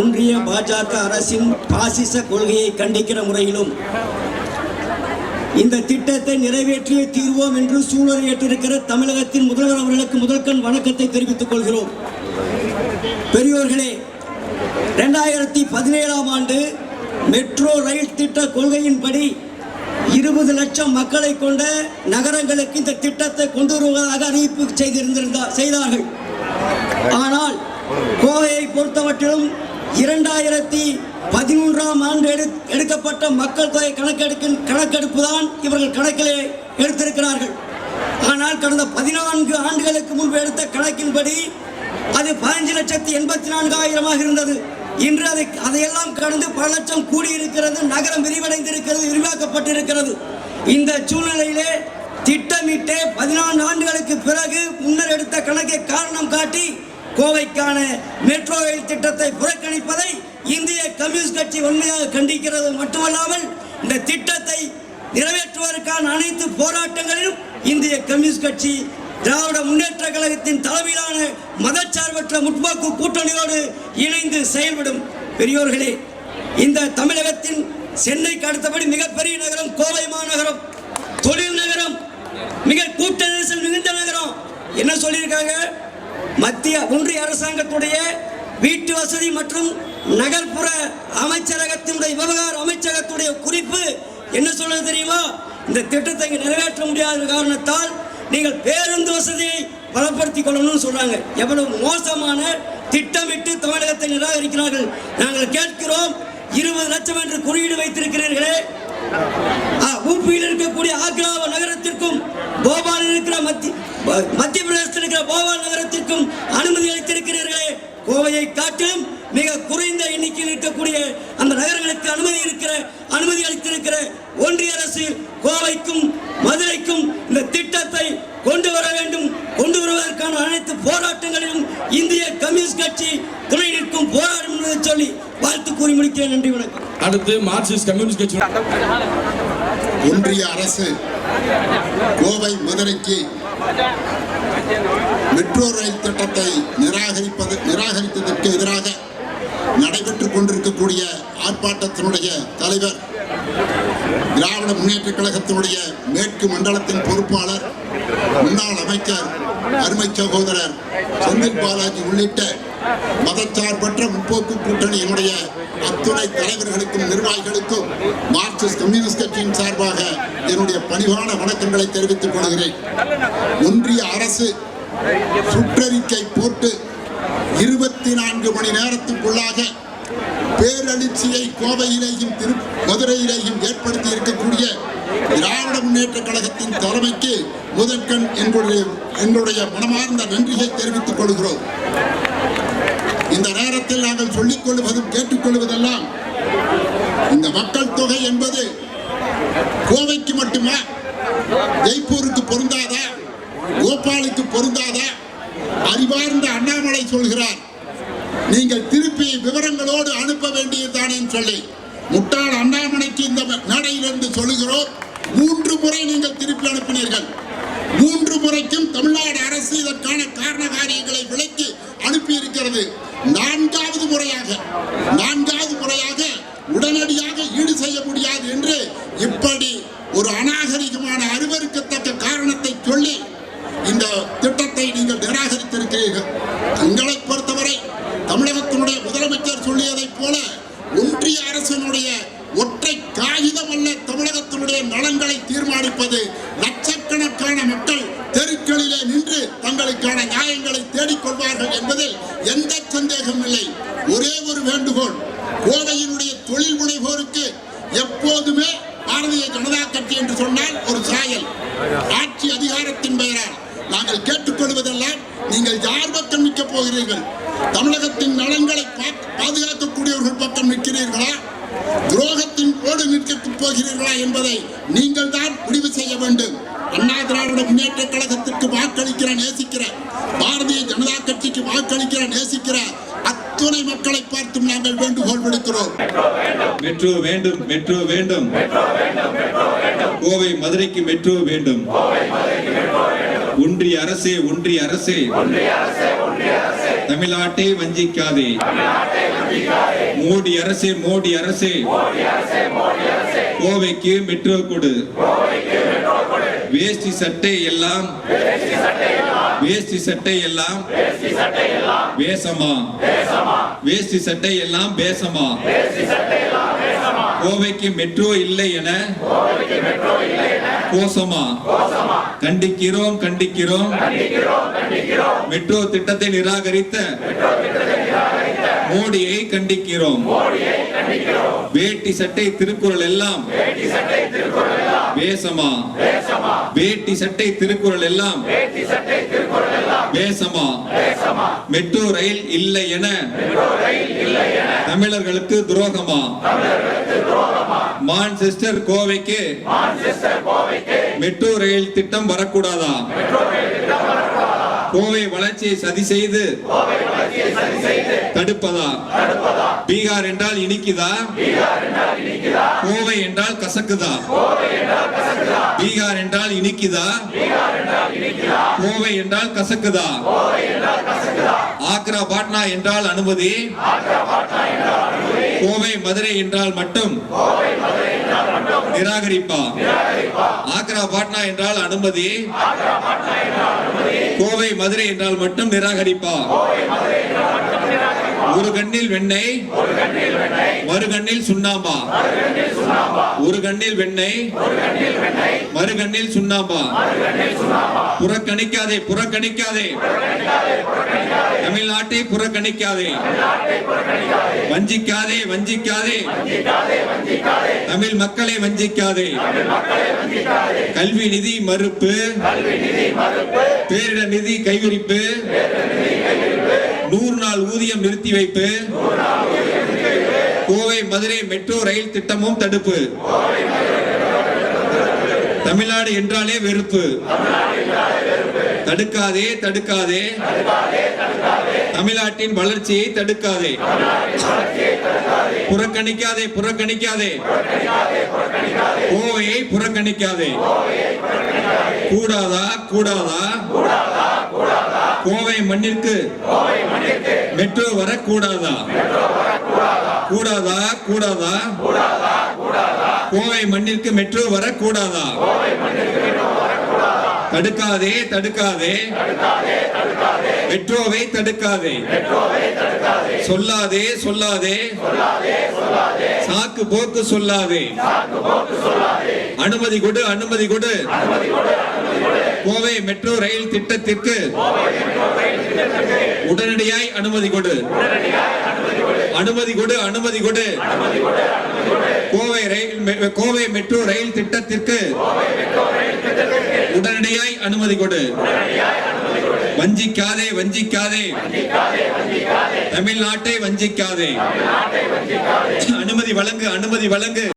ஒன்றிய பாஜக அரசின் பாசிச கொள்கையை கண்டிக்கிற முறையிலும் இந்த திட்டத்தை நிறைவேற்றியே தீர்வோம் என்று சூழல் ஏற்றிருக்கிற தமிழகத்தின் முதல்வர் அவர்களுக்கு முதல்கண் வணக்கத்தை தெரிவித்துக் கொள்கிறோம். பெரியோர்களே ரெண்டாயிரத்தி பதினேழாம் ஆண்டு மெட்ரோ ரயில் திட்ட கொள்கையின்படி இருபது லட்சம் மக்களை கொண்ட நகரங்களுக்கு இந்த திட்டத்தை கொண்டு வருவதாக அறிவிப்பு செய்திருந்திருந்தார் செய்தார்கள். ஆனால் கோவையை பொறுத்தவற்றிலும் இரண்டாயிரத்தி பதிமூன்றாம் ஆண்டு எடு எடுக்கப்பட்ட மக்கள் தொகை கணக்கெடுக்க கணக்கெடுப்பு தான் இவர்கள் கணக்கிலே எடுத்திருக்கிறார்கள். ஆனால் கடந்த பதினான்கு ஆண்டுகளுக்கு முன்பு எடுத்த கணக்கின்படி அது பதினஞ்சு லட்சத்தி எண்பத்தி நான்காயிரமாக இருந்தது. இன்று அதை அதையெல்லாம் கடந்து பல லட்சம் கூடியிருக்கிறது நகரம் விரிவடைந்திருக்கிறது விரிவாக்கப்பட்டிருக்கிறது. இந்த சூழ்நிலையிலே திட்டமிட்டே பதினான்கு ஆண்டுகளுக்கு பிறகு முன்னர் எடுத்த கணக்கை காரணம் காட்டி கோவைக்கான மெட்ரோ ரயில் திட்டத்தை புறக்கணிப்பதை இந்திய கம்யூனிஸ்ட் கட்சி உண்மையாக கண்டிக்கிறது. மட்டுமல்லாமல் இந்த திட்டத்தை நிறைவேற்றுவதற்கான அனைத்து போராட்டங்களிலும் இந்திய கம்யூனிஸ்ட் கட்சி திராவிட முன்னேற்ற கழகத்தின் தலைமையிலான மதச்சார்பற்ற முற்போக்கு கூட்டணியோடு இணைந்து செயல்படும். பெரியோர்களே இந்த தமிழகத்தின் சென்னைக்கு அடுத்தபடி மிகப்பெரிய நகரம் கோவை மாநகரம். தொழில் நகரம் மிக கூட்ட நெரிசல் மிகுந்த நகரம். என்ன சொல்லியிருக்காங்க? மத்திய ஒன்றிய அரசாங்கத்துடைய வீட்டு வசதி மற்றும் நகர்ப்புற அமைச்சரகத்தினுடைய விவகார அமைச்சகத்துடைய குறிப்பு என்ன சொல்றது தெரியுமா? இந்த திட்டத்தை நிறைவேற்ற முடியாத காரணத்தால் நீங்கள் பேருந்து வசதியை பலப்படுத்திக் கொள்ளணும்னு சொல்றாங்க. எவ்வளவு மோசமான திட்டமிட்டு தமிழகத்தை நிராகரிக்கிறார்கள். நாங்கள் கேட்கிறோம் இருபது லட்சம் என்று குறியீடு வைத்திருக்கிறீர்களே. ஊப்பியில் இருக்கக்கூடிய ஆக்ரா நகர போபாலில் இருக்கிற மத்திய மத்திய பிரதேசத்தில் இருக்கிற போபால் நகரத்திற்கும் அனுமதி அளித்திருக்கிறீர்களே. கோவையை காட்டிலும் மிக குறைந்த எண்ணிக்கையில் இருக்கக்கூடிய அந்த நகரங்களுக்கு அனுமதி இருக்கிற அனுமதி அளித்திருக்கிற ஒன்றிய அரசு கோவைக்கும் மதுரைக்கும் இந்த திட்டத்தை கொண்டு வர வேண்டும். கொண்டு வருவதற்கான அனைத்து போராட்டங்களிலும் இந்திய கம்யூனிஸ்ட் கட்சி துணை நிற்கும் போராடும் என்பதை சொல்லி வாழ்த்து கூறி முடிக்கிறேன். நன்றி வணக்கம். அடுத்து மார்க்சிஸ்ட் கம்யூனிஸ்ட் கட்சி ஒன்றிய அரசு கோவை மதுரைக்கு மெட்ரோ ரயில் திட்டத்தை நிராகரிப்பது நிராகரித்ததற்கு எதிராக நடைபெற்றுக் கொண்டிருக்கக்கூடிய ஆர்ப்பாட்டத்தினுடைய தலைவர் திராவிட முன்னேற்ற கழகத்தினுடைய மேற்கு மண்டலத்தின் பொறுப்பாளர் முன்னாள் அமைச்சர் அருமை சகோதரர் செந்தில் பாலாஜி உள்ளிட்ட மதச்சார்பற்ற முற்போக்கு கூட்டணியினுடைய அத்துணை தலைவர்களுக்கும் நிர்வாகிகளுக்கும் மார்க்சிஸ்ட் கம்யூனிஸ்ட் கட்சியின் சார்பாக என்னுடைய பணிவான வணக்கங்களை தெரிவித்துக் கொள்கிறேன். ஒன்றிய அரசு சுற்றறிக்கை போட்டு இருபத்தி நான்கு மணி நேரத்துக்குள்ளாக பேரழிச்சியை கோவையிலேயும் திரு மதுரையிலேயும் ஏற்படுத்தி இருக்கக்கூடிய திராவிட முன்னேற்ற கழகத்தின் தலைமைக்கு முதற்கண் எங்களுடைய என்னுடைய மனமார்ந்த நன்றியை தெரிவித்துக் கொள்கிறோம். இந்த நேரத்தில் நாங்கள் சொல்லிக் கொள்வதும் கேட்டுக்கொள்வதெல்லாம் இந்த மக்கள் தொகை என்பது கோவைக்கு மட்டுமா? ஜெய்ப்பூருக்கு பொருந்தாதா? கோபாலுக்கு பொருந்தாதா? அறிவார்ந்த அண்ணாமலை சொல்கிறார் நீங்கள் திருப்பி விவரங்களோடு அனுப்ப வேண்டியதுதானேன்னு சொல்லி. முட்டாள் அண்ணாமலைக்கு இந்த மேடையிலிருந்து சொல்லுகிறோம் மூன்று முறை நீங்கள் திருப்பி அனுப்பினீர்கள். மூன்று முறைக்கும் தமிழ்நாடு அரசு இதற்கான காரண காரியங்களை விளக்கி அனுப்பி இருக்கிறது நான்காவது முறையாக நான்காவது முறையாக உடனடியாக ஈடு செய்ய முடியாது என்று இப்படி ஒரு அநாகரிகமான அருவருக்கத்தக்க காரணத்தை சொல்லி இந்த திட்டத்தை நீங்கள் நிராகரித்திருக்கிறீர்கள் தங்களை பொறுத்தவரை தமிழகத்தினுடைய முதலமைச்சர் சொல்லியதைப் போல ஒன்றிய அரசினுடைய ஒற்றை காகிதம் அல்ல தமிழகத்தினுடைய நலன்களை தீர்மானிப்பது லட்சக்கணக்கான மக்கள் தெருக்களிலே நின்று தங்களுக்கான நியாயங்களை தேடிக்கொள்வார்கள் என்பதில் எந்த சந்தேகமும் இல்லை ஒரே ஒரு வேண்டுகோள் கோவையினுடைய தொழில் முனைவோருக்கு எப்போதுமே பாரதிய ஜனதா கட்சி என்று சொன்னால் ஒரு சாயல் ஆட்சி அதிகாரத்தின் பெயரால் நாங்கள் கேட்டுக்கொள்வதெல்லாம் நீங்கள் யார் பக்கம் நிற்க போகிறீர்கள் தமிழகத்தின் நலன்களை பாதுகாக்கக்கூடியவர்கள் பக்கம் நிற்கிறீர்களா? துரோகத்தின் போடு நிற்க போகிறீர்களா என்பதை நீங்கள் தான் முடிவு செய்ய வேண்டும். அண்ணா திராவிட முன்னேற்ற கழகத்திற்கு வாக்களிக்கிற நேசிக்கிற பாரதிய ஜனதா கட்சிக்கு வாக்களிக்கிற நேசிக்கிற அத்துணை மக்களை பார்த்தும் நாங்கள் வேண்டுகோள் விடுக்கிறோம். மெட்ரோ வேண்டும் மெட்ரோ வேண்டும். கோவை மதுரைக்கு மெட்ரோ வேண்டும். ஒன்றிய அரசே ஒன்றிய அரசே. தமிழ்நாட்டை வஞ்சிக்காதே. மோடி அரசே மோடி அரசே. கோவைக்கு மெட்ரோ கொடு. வேஷ்டி சட்டை எல்லாம். வேஷ்டி சட்டை எல்லாம். வேஷமா. வேஷ்டி சட்டை எல்லாம் பேசமா கோவைக்கு மெட்ரோ இல்லை என கோசமா? கண்டிக்கிறோம் கண்டிக்கிறோம். மெட்ரோ திட்டத்தை நிராகரித்த மோடியை கண்டிக்கிறோம். வேட்டி சட்டை திருக்குறள் எல்லாம் வேஷமா வேட்டி சட்டை திருக்குறள் எல்லாம் வேஷமா மெட்ரோ ரயில் இல்லை என தமிழர்களுக்கு துரோகமா? மான்செஸ்டர் கோவைக்கு மெட்ரோ ரயில் திட்டம் வரக்கூடாதா? கோவை வளர்ச்சியை சதி செய்து தடுப்பதா? பீகார் என்றால் இனிக்குதா? கோவை என்றால் கசக்குதா? பீகார் என்றால் இனிக்குதா? கோவை என்றால் கசக்குதா? ஆக்ரா பாட்னா என்றால் அனுமதி? கோவை மதுரை என்றால் மட்டும் நிராகரிப்பா? ஆக்ரா பாட்னா என்றால் அனுமதி. கோவை மதுரை என்றால் மட்டும் நிராகரிப்பா? ஒரு கண்ணில் வெண்ணெய் மறு கண்ணில் சுண்ணாம்பா. ஒரு கண்ணில் வெண்ணெய் மறு கண்ணில் சுண்ணாம்பா. புறக்கணிக்காதே புறக்கணிக்காதே. தமிழ்நாட்டை புறக்கணிக்காதே. வஞ்சிக்காதே வஞ்சிக்காதே. தமிழ் மக்களை வஞ்சிக்காதே. கல்வி நிதி மறுப்பு. பேரிடர் நிதி கைவிரிப்பு. நூறு நாள் ஊதியம் நிறுத்தி வைப்பு. கோவை மதுரை மெட்ரோ ரயில் திட்டமும் தடுப்பு. தமிழ்நாடு என்றாலே வெறுப்பு. தடுக்காதே தடுக்காதே. தமிழ்நாட்டின் வளர்ச்சியை தடுக்காதே. புறக்கணிக்காதே புறக்கணிக்காதே. கோவையை புறக்கணிக்காதே. கூடாதா கூடாதா? கோவை மண்ணிற்கு மெட்ரோ வரக்கூடாதா? கூடாதா கூடாதா? கோவை மண்ணிற்கு மெட்ரோ வரக்கூடாதா? தடுக்காதே தடுக்காதே. மெட்ரோவை தடுக்காதே. சொல்லாதே சொல்லாதே. சாக்கு போக்கு சொல்லாதே. அனுமதி கொடு அனுமதி கொடு. கோவை மெட்ரோ ரயில் திட்டத்திற்கு உடனடியாய் அனுமதி கொடு. அனுமதி கொடு அனுமதி கொடு. கோவை ரயில் மெ- கோவை மெட்ரோ ரயில் திட்டத்திற்கு உடனடியாய் அனுமதி கொடு. வஞ்சிக்காதே வஞ்சிக்காதே. தமிழ்நாட்டை வஞ்சிக்காதே. அனுமதி வழங்கு அனுமதி வழங்கு.